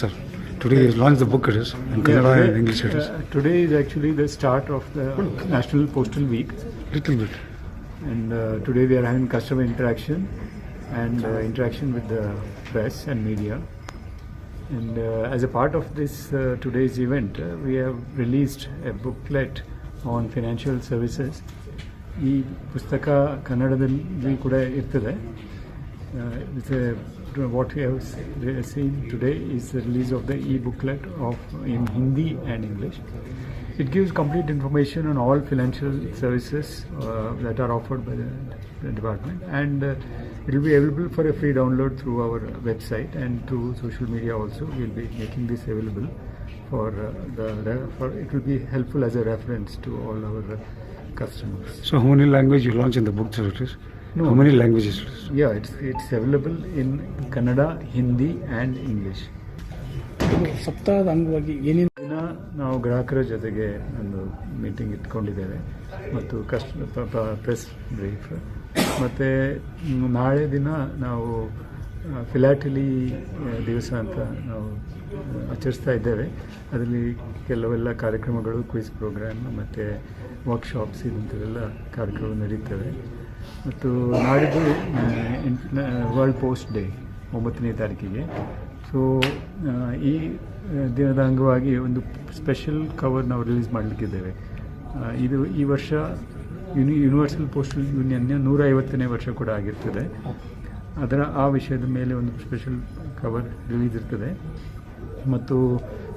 sir. Today you launched the book, it is, in Kannada yeah, today, and English it is. uh, today is actually the start of the National Postal Week, Little bit. and uh, today we are having customer interaction and uh, interaction with the press and media. And uh, as a part of this uh, today's event, uh, we have released a booklet on financial services. ಈ ಪುಸ್ತಕ ಕನ್ನಡದಲ್ಲಿ ಕೂಡ ಇರ್ತದೆ it's what what we have seen today is the release of the e-booklet of in Hindi and English. It gives complete information on all financial services uh, that are offered by the, the department and uh, it will be available for a free download through our website and through social media also we will be making this available for uh, the for it will be helpful as a reference to all our uh, customers. So how many languages you launch in the book services? No. How many languages? Yeah, it's it's available in Kannada, Hindi, and English. ಸಪ್ತಾಹದ ಅಂಗವಾಗಿ ಏನೇನು ದಿನ ನಾವು ಗ್ರಾಹಕರ ಜೊತೆಗೆ ಒಂದು meeting ಇಟ್ಕೊಂಡಿದ್ದೇವೆ ಮತ್ತು ಕಸ್ಟ್ press brief ಮತ್ತು ನಾಳೆ ದಿನ ನಾವು ಫಿಲಾಟಲಿ ದಿವಸ ಅಂತ ನಾವು ಆಚರಿಸ್ತಾ ಇದ್ದೇವೆ ಅದರಲ್ಲಿ ಕೆಲವೆಲ್ಲ ಕಾರ್ಯಕ್ರಮಗಳು ಕ್ವಿಜ್ ಪ್ರೋಗ್ರಾಮ್ ಮತ್ತು ವರ್ಕ್ಶಾಪ್ಸ್ ಇದಂಥವೆಲ್ಲ ಕಾರ್ಯಕ್ರಮಗಳು ನಡೀತವೆ ಮತ್ತು ನಾಡಿದ್ದು ವರ್ಲ್ಡ್ ಪೋಸ್ಟ್ ಡೇ ಒಂಬತ್ತನೇ ತಾರೀಕಿಗೆ. ಸೊ ಈ ದಿನದ ಅಂಗವಾಗಿ ಒಂದು ಸ್ಪೆಷಲ್ ಕವರ್ ನಾವು ರಿಲೀಸ್ ಮಾಡಲಿಕ್ಕಿದ್ದೇವೆ. ಇದು ಈ ವರ್ಷ ಯುನಿ ಯೂನಿವರ್ಸಲ್ ಪೋಸ್ಟಲ್ ಯೂನಿಯನ್ನ ನೂರ ಐವತ್ತನೇ ವರ್ಷ ಕೂಡ ಆಗಿರ್ತದೆ. ಅದರ, ಆ ವಿಷಯದ ಮೇಲೆ ಒಂದು ಸ್ಪೆಷಲ್ ಕವರ್ ರಿಲೀಸ್ ಇರ್ತದೆ. ಮತ್ತು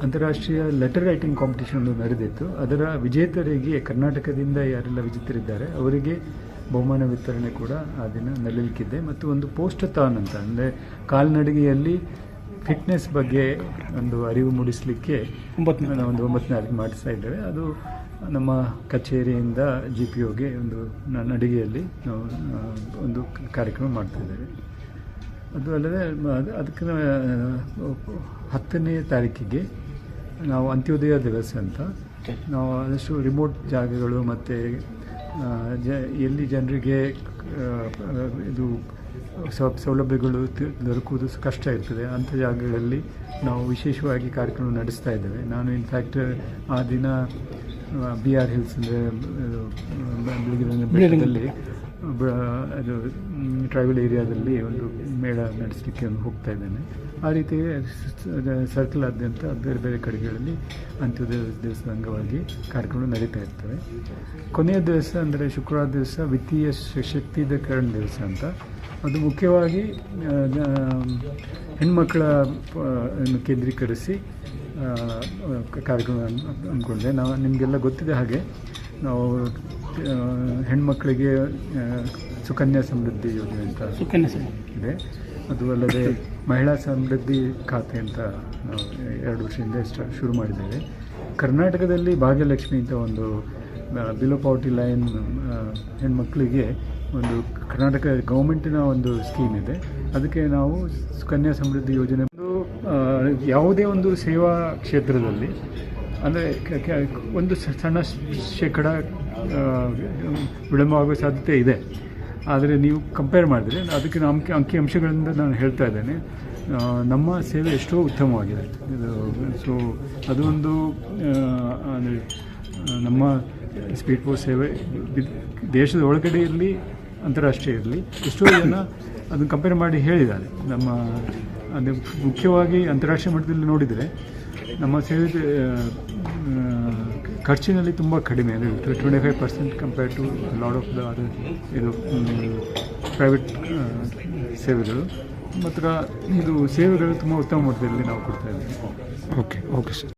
ಅಂತಾರಾಷ್ಟ್ರೀಯ ಲೆಟರ್ ರೈಟಿಂಗ್ ಕಾಂಪಿಟೇಷನ್ ನಡೆದಿತ್ತು. ಅದರ ವಿಜೇತರಿಗೆ ಕರ್ನಾಟಕದಿಂದ ಯಾರೆಲ್ಲ ವಿಜೇತರಿದ್ದಾರೆ, ಅವರಿಗೆ ಬಹುಮಾನ ವಿತರಣೆ ಕೂಡ ಆ ದಿನ ನಡೆಯಲಿಕ್ಕಿದೆ ಮತ್ತು ಒಂದು ಪೋಸ್ಟಥಾನ್ ಅಂತ ಅಂದರೆ ಕಾಲ್ನಡಿಗೆಯಲ್ಲಿ ಫಿಟ್ನೆಸ್ ಬಗ್ಗೆ ಒಂದು ಅರಿವು ಮೂಡಿಸಲಿಕ್ಕೆ ಒಂಬತ್ತು ಒಂದು ಒಂಬತ್ತನೇ ಅರಿವು ಮಾಡಿಸ್ತಾ ಇದ್ದೇವೆ. ಅದು ನಮ್ಮ ಕಚೇರಿಯಿಂದ ಜಿ ಪಿ ಒಗೆ ಒಂದು ನಡಿಗೆಯಲ್ಲಿ ನಾವು ಒಂದು ಕಾರ್ಯಕ್ರಮ ಮಾಡ್ತಾ ಇದ್ದೇವೆ. ಅದು ಅಲ್ಲದೆ ಅದಕ್ಕೆ ಹತ್ತನೇ ತಾರೀಕಿಗೆ ನಾವು ಅಂತ್ಯೋದಯ ದಿವಸ ಅಂತ. ನಾವು ಆದಷ್ಟು ರಿಮೋಟ್ ಜಾಗಗಳು ಮತ್ತು ಜ ಎಲ್ಲಿ ಜನರಿಗೆ ಇದು ಸೌಲಭ್ಯಗಳು ದೊರಕುವುದು ಕಷ್ಟ ಇರ್ತದೆ. ಅಂಥ ಜಾಗಗಳಲ್ಲಿ ನಾವು ವಿಶೇಷವಾಗಿ ಕಾರ್ಯಕ್ರಮ ನಡೆಸ್ತಾ ಇದ್ದೇವೆ. ನಾನು ಇನ್ಫ್ಯಾಕ್ಟ್ ಆ ದಿನ ಬಿ ಆರ್ ಹಿಲ್ಸ್ ಅಂದರೆ ಬೆಟ್ಟದಲ್ಲಿ ಬ- ಅದು ಟ್ರೈಬಲ್ ಏರಿಯಾದಲ್ಲಿ ಒಂದು ಮೇಳ ನಡೆಸಲಿಕ್ಕೆ ಒಂದು ಹೋಗ್ತಾ ಇದ್ದೇನೆ. ಆ ರೀತಿ ಸರ್ಕಲ್ ಆದ್ಯಂತ ಬೇರೆ ಬೇರೆ ಕಡೆಗಳಲ್ಲಿ ಅಂತ್ಯೋದಯ ದಿವಸದ ಅಂಗವಾಗಿ ಕಾರ್ಯಕ್ರಮ ನಡೀತಾ ಇರ್ತವೆ. ಕೊನೆಯ ದಿವಸ ಅಂದರೆ ಶುಕ್ರವಾರ ದಿವಸ ವಿತ್ತೀಯ ಶಕ್ತಿದ ಕರಣ ದಿವಸ ಅಂತ. ಅದು ಮುಖ್ಯವಾಗಿ ಹೆಣ್ಮಕ್ಕಳ ಕೇಂದ್ರೀಕರಿಸಿ ಕಾರ್ಯಕ್ರಮ ಅಂದ್ಕೊಂಡೆ. ನಾವು, ನಿಮಗೆಲ್ಲ ಗೊತ್ತಿದೆ ಹಾಗೆ. ನಾವು ಹೆಣ್ಮಕ್ಳಿಗೆ ಸುಕನ್ಯಾ ಸಮೃದ್ಧಿ ಯೋಜನೆ ಅಂತ ಸುಕನ್ಯಾ ಇದೆ. ಅದು ಅಲ್ಲದೆ ಮಹಿಳಾ ಸಮೃದ್ಧಿ ಖಾತೆ ಅಂತ ನಾವು ಎರಡು ವರ್ಷದಿಂದ ಸ್ಟಾ ಶುರು ಮಾಡಿದ್ದೇವೆ. ಕರ್ನಾಟಕದಲ್ಲಿ ಭಾಗ್ಯಲಕ್ಷ್ಮಿ ಅಂತ ಒಂದು ಬಿಲೋ ಪಾವರ್ಟಿ ಲೈನ್ ಹೆಣ್ಮಕ್ಳಿಗೆ ಒಂದು ಕರ್ನಾಟಕ ಗೌರ್ಮೆಂಟಿನ ಒಂದು ಸ್ಕೀಮ್ ಇದೆ. ಅದಕ್ಕೆ ನಾವು ಸುಕನ್ಯಾ ಸಮೃದ್ಧಿ ಯೋಜನೆ ಯಾವುದೇ ಒಂದು ಸೇವಾ ಕ್ಷೇತ್ರದಲ್ಲಿ ಅಂದರೆ ಒಂದು ಸಣ್ಣ ಶೇಕಡ ವಿಳಂಬ ಆಗೋ ಸಾಧ್ಯತೆ ಇದೆ. ಆದರೆ ನೀವು ಕಂಪೇರ್ ಮಾಡಿದರೆ ಅದಕ್ಕೆ ಅಂಕಿ ಅಂಕಿ ಅಂಶಗಳಿಂದ ನಾನು ಹೇಳ್ತಾ ಇದ್ದೇನೆ. ನಮ್ಮ ಸೇವೆ ಎಷ್ಟೋ ಉತ್ತಮವಾಗಿದೆ. ಇದು, ಸೊ, ಅದೊಂದು ಅಂದರೆ ನಮ್ಮ ಸ್ಪೀಡ್ ಪೋಸ್ಟ್ ಸೇವೆ ದೇಶದ ಒಳಗಡೆ ಇರಲಿ, ಅಂತಾರಾಷ್ಟ್ರೀಯ ಇರಲಿ, ಎಷ್ಟೋ ಜನ ಅದನ್ನು ಕಂಪೇರ್ ಮಾಡಿ ಹೇಳಿದ್ದಾರೆ. ನಮ್ಮ, ಅಂದರೆ, ಮುಖ್ಯವಾಗಿ ಅಂತಾರಾಷ್ಟ್ರೀಯ ಮಟ್ಟದಲ್ಲಿ ನೋಡಿದರೆ ನಮ್ಮ ಸೇವೆ ಖರ್ಚಿನಲ್ಲಿ ತುಂಬ ಕಡಿಮೆ, ಅಂದರೆ twenty five percent compare to lot of the other ಇದು ಪ್ರೈವೇಟ್ ಸೇವೆಗಳು ಮಾತ್ರ ಇದು ಸೇವೆಗಳು ತುಂಬ ಉತ್ತಮ ಮಟ್ಟದಲ್ಲಿ ನಾವು ಕೊಡ್ತಾ ಇದ್ದೀವಿ ಓಕೆ ಸರ್ sir.